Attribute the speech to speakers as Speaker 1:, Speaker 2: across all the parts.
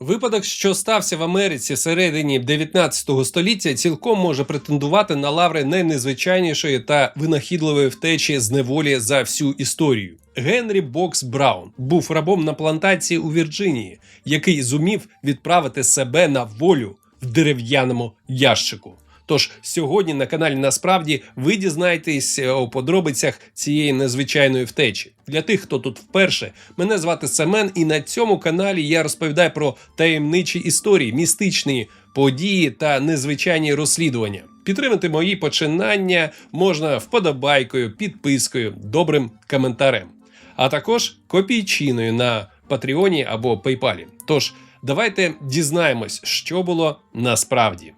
Speaker 1: Випадок, що стався в Америці всередині 19 століття, цілком може претендувати на лаври найнезвичайнішої та винахідливої втечі з неволі за всю історію. Генрі Бокс Браун був рабом на плантації у Вірджинії, який зумів відправити себе на волю в дерев'яному ящику. Тож сьогодні на каналі Насправді ви дізнаєтесь е, у подробицях цієї незвичайної втечі. Для тих, хто тут вперше, мене звати Семен, і на цьому каналі я розповідаю про таємничі історії, містичні події та незвичайні розслідування. Підтримати мої починання можна вподобайкою, підпискою, добрим коментарем, а також копійчиною на Патреоні або Пейпалі. Тож давайте дізнаємось, що було насправді.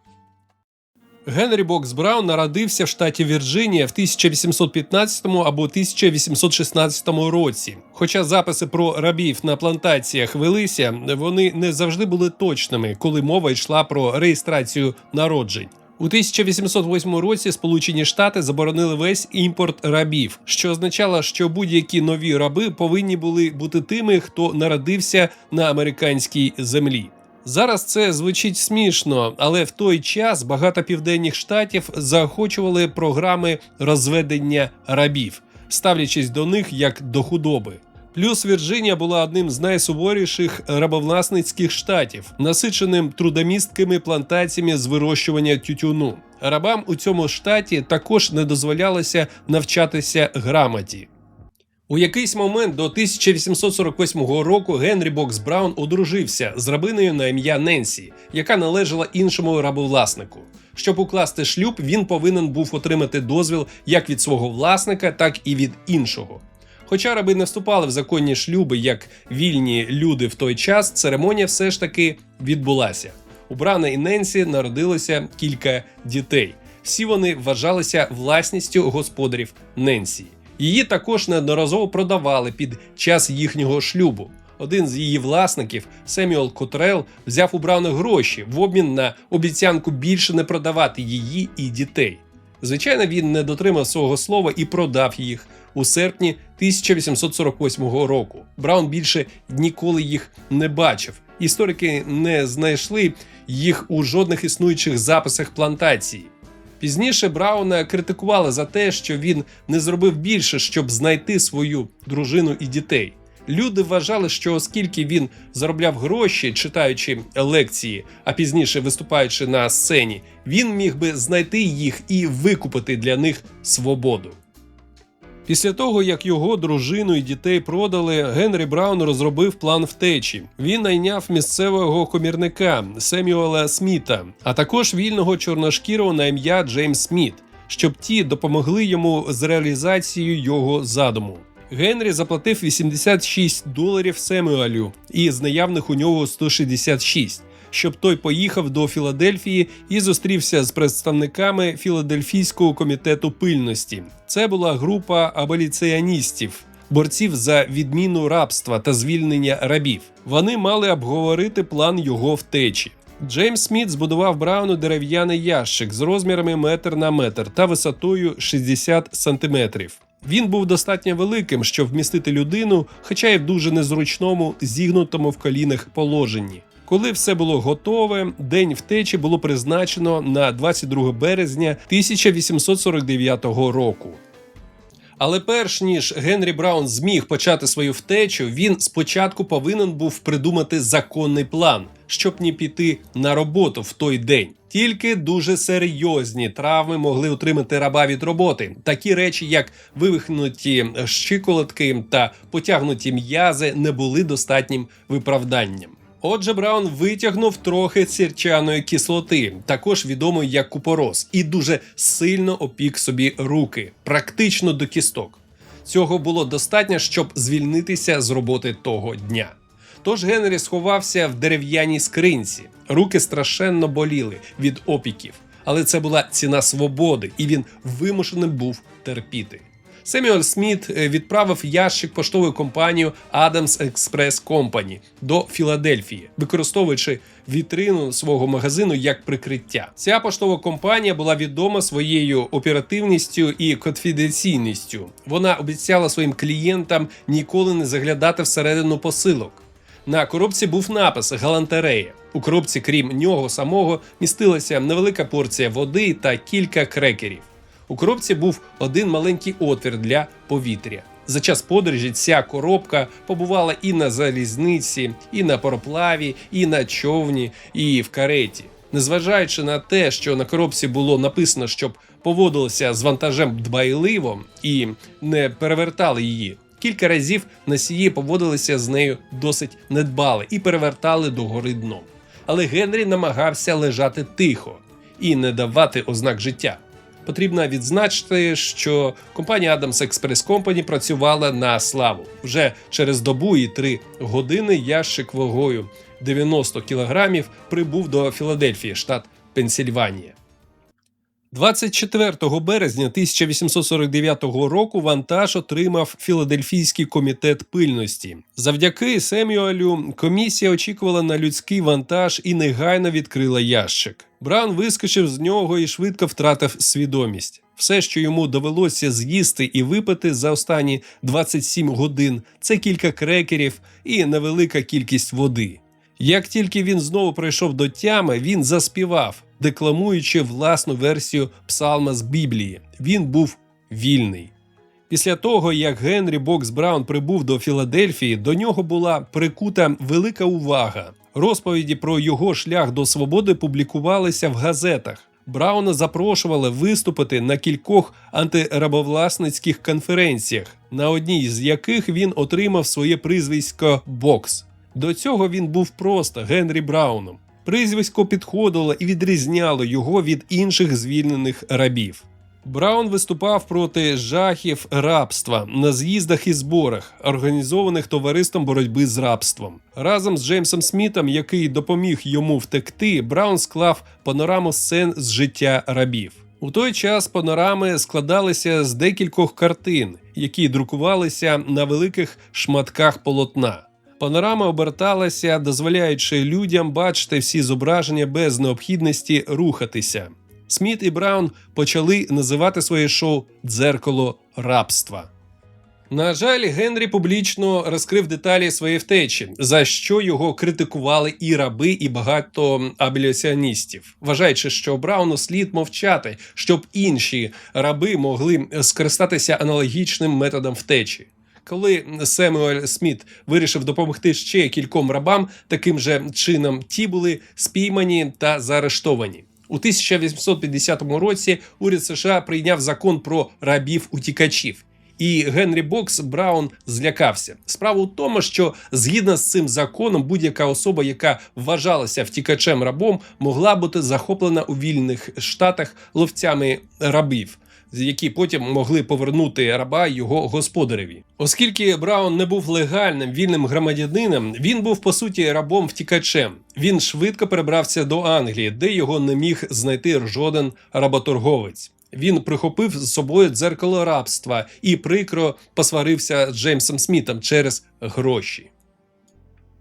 Speaker 1: Генрі Бокс Браун народився в штаті Вірджинія в 1815 або 1816 році. Хоча записи про рабів на плантаціях велися, вони не завжди були точними, коли мова йшла про реєстрацію народжень. У 1808 році Сполучені Штати заборонили весь імпорт рабів, що означало, що будь-які нові раби повинні були бути тими, хто народився на американській землі. Зараз це звучить смішно, але в той час багато південних штатів заохочували програми розведення рабів, ставлячись до них як до худоби. Плюс Вірджинія була одним з найсуворіших рабовласницьких штатів, насиченим трудомісткими плантаціями з вирощування тютюну. Рабам у цьому штаті також не дозволялося навчатися грамоті. У якийсь момент до 1848 року Генрі Бокс Браун одружився з рабиною на ім'я Ненсі, яка належала іншому рабовласнику. Щоб укласти шлюб, він повинен був отримати дозвіл як від свого власника, так і від іншого. Хоча раби не вступали в законні шлюби як вільні люди в той час, церемонія все ж таки відбулася. У Брана і Ненсі народилося кілька дітей. Всі вони вважалися власністю господарів Ненсі. Її також неодноразово продавали під час їхнього шлюбу. Один з її власників, Семюел Котрел, взяв у Брауна гроші в обмін на обіцянку більше не продавати її і дітей. Звичайно, він не дотримав свого слова і продав їх у серпні 1848 року. Браун більше ніколи їх не бачив. Історики не знайшли їх у жодних існуючих записах плантації. Пізніше Брауна критикували за те, що він не зробив більше, щоб знайти свою дружину і дітей. Люди вважали, що оскільки він заробляв гроші, читаючи лекції, а пізніше виступаючи на сцені, він міг би знайти їх і викупити для них свободу. Після того, як його дружину і дітей продали, Генрі Браун розробив план втечі. Він найняв місцевого комірника Семюела Сміта, а також вільного чорношкірого на ім'я Джеймс Сміт, щоб ті допомогли йому з реалізацією його задуму. Генрі заплатив 86 доларів Семюелю і з наявних у нього 166, щоб той поїхав до Філадельфії і зустрівся з представниками Філадельфійського комітету пильності. Це була група аболіціоністів. Борців за відміну рабства та звільнення рабів. Вони мали обговорити план його втечі. Джеймс Сміт збудував Брауну дерев'яний ящик з розмірами метр на метр та висотою 60 сантиметрів. Він був достатньо великим, щоб вмістити людину, хоча й в дуже незручному, зігнутому в колінах положенні. Коли все було готове, день втечі було призначено на 22 березня 1849 року. Але перш ніж Генрі Браун зміг почати свою втечу, він спочатку повинен був придумати законний план, щоб не піти на роботу в той день. Тільки дуже серйозні травми могли утримати раба від роботи. Такі речі, як вивихнуті щиколотки та потягнуті м'язи, не були достатнім виправданням. Отже, Браун витягнув трохи сірчаної кислоти, також відомої як купорос, і дуже сильно опік собі руки, практично до кісток. Цього було достатньо, щоб звільнитися з роботи того дня. Тож Генрі сховався в дерев'яній скринці. Руки страшенно боліли від опіків, але це була ціна свободи, і він вимушеним був терпіти. Семюель Сміт е, відправив ящик поштовою компанію Adams Express Company до Філадельфії, використовуючи вітрину свого магазину як прикриття. Ця поштова компанія була відома своєю оперативністю і конфіденційністю. Вона обіцяла своїм клієнтам ніколи не заглядати всередину посилок. На коробці був напис Галантерея. У коробці, крім нього самого, містилася невелика порція води та кілька крекерів. У коробці був один маленький отвір для повітря. За час подорожі ця коробка побувала і на залізниці, і на пароплаві, і на човні, і в кареті. Незважаючи на те, що на коробці було написано, щоб поводилися з вантажем дбайливо і не перевертали її. Кілька разів носії поводилися з нею досить недбало і перевертали догори дном. Але Генрі намагався лежати тихо і не давати ознак життя. Потрібно відзначити, що компанія Adams Express Company працювала на славу. Вже через добу і три години ящик вагою 90 кілограмів прибув до Філадельфії, штат Пенсільванія. 24 березня 1849 року вантаж отримав Філадельфійський комітет пильності. Завдяки Семюелю комісія очікувала на людський вантаж і негайно відкрила ящик. Браун вискочив з нього і швидко втратив свідомість. Все, що йому довелося з'їсти і випити за останні 27 годин, це кілька крекерів і невелика кількість води. Як тільки він знову прийшов до тями, він заспівав, декламуючи власну версію псалма з Біблії. Він був вільний. Після того, як Генрі Бокс Браун прибув до Філадельфії, до нього була прикута велика увага. Розповіді про його шлях до свободи публікувалися в газетах. Брауна запрошували виступити на кількох антирабовласницьких конференціях, на одній з яких він отримав своє прізвисько Бокс. До цього він був просто Генрі Брауном. Прізвисько підходило і відрізняло його від інших звільнених рабів. Браун виступав проти жахів рабства на з'їздах і зборах, організованих товариством боротьби з рабством. Разом з Джеймсом Смітом, який допоміг йому втекти, Браун склав панораму сцен з життя рабів. У той час панорами складалися з декількох картин, які друкувалися на великих шматках полотна. Панорама оберталася, дозволяючи людям бачити всі зображення без необхідності рухатися. Сміт і Браун почали називати своє шоу Дзеркало рабства. На жаль, Генрі публічно розкрив деталі своєї втечі, за що його критикували і раби, і багато аболіціоністів, вважаючи, що Брауну слід мовчати, щоб інші раби могли скористатися аналогічним методом втечі. Коли Семюель Сміт вирішив допомогти ще кільком рабам, таким же чином ті були спіймані та заарештовані. У 1850 році уряд США прийняв закон про рабів-утікачів. І Генрі Бокс Браун злякався. Справа у тому, що згідно з цим законом, будь-яка особа, яка вважалася втікачем рабом, могла бути захоплена у вільних штатах ловцями рабів. Які потім могли повернути раба його господареві, оскільки Браун не був легальним вільним громадянином, він був по суті рабом втікачем. Він швидко перебрався до Англії, де його не міг знайти жоден работорговець. Він прихопив з собою дзеркало рабства і прикро посварився з Джеймсом Смітом через гроші.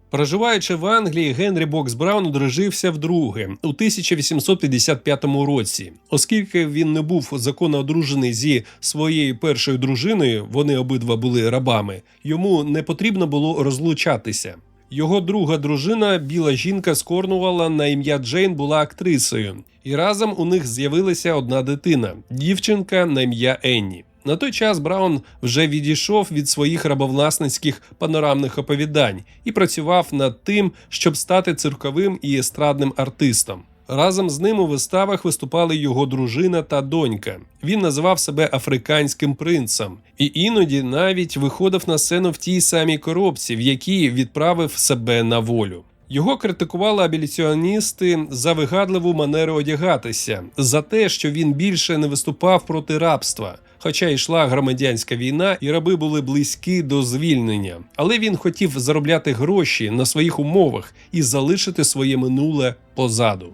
Speaker 1: Проживаючи в Англії, Генрі Бокс Браун одружився вдруге у 1855 році. Оскільки він не був законно одружений зі своєю першою дружиною, вони обидва були рабами. Йому не потрібно було розлучатися. Його друга дружина, біла жінка з Корнуола на ім'я Джейн, була актрисою, і разом у них з'явилася одна дитина дівчинка на ім'я Енні. На той час Браун вже відійшов від своїх рабовласницьких панорамних оповідань і працював над тим, щоб стати цирковим і естрадним артистом. Разом з ним у виставах виступали його дружина та донька. Він називав себе африканським принцем і іноді навіть виходив на сцену в тій самій коробці, в якій відправив себе на волю. Його критикували абіліціоністи за вигадливу манеру одягатися, за те, що він більше не виступав проти рабства. Хоча йшла громадянська війна, і раби були близькі до звільнення, але він хотів заробляти гроші на своїх умовах і залишити своє минуле позаду.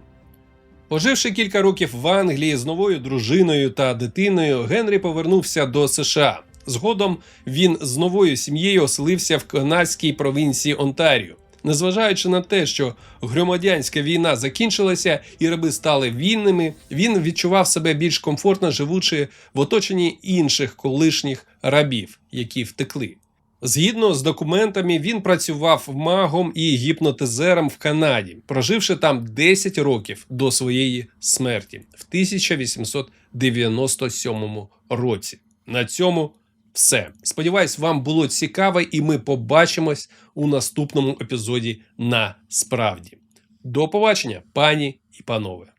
Speaker 1: Поживши кілька років в Англії з новою дружиною та дитиною, Генрі повернувся до США. Згодом він з новою сім'єю оселився в канадській провінції Онтаріо. Незважаючи на те, що громадянська війна закінчилася і раби стали вільними, він відчував себе більш комфортно живучи в оточенні інших колишніх рабів, які втекли. Згідно з документами, він працював магом і гіпнотизером в Канаді, проживши там 10 років до своєї смерті в 1897 році. На цьому все. Сподіваюсь, вам було цікаво, і ми побачимось у наступному епізоді на справді. До побачення, пані і панове.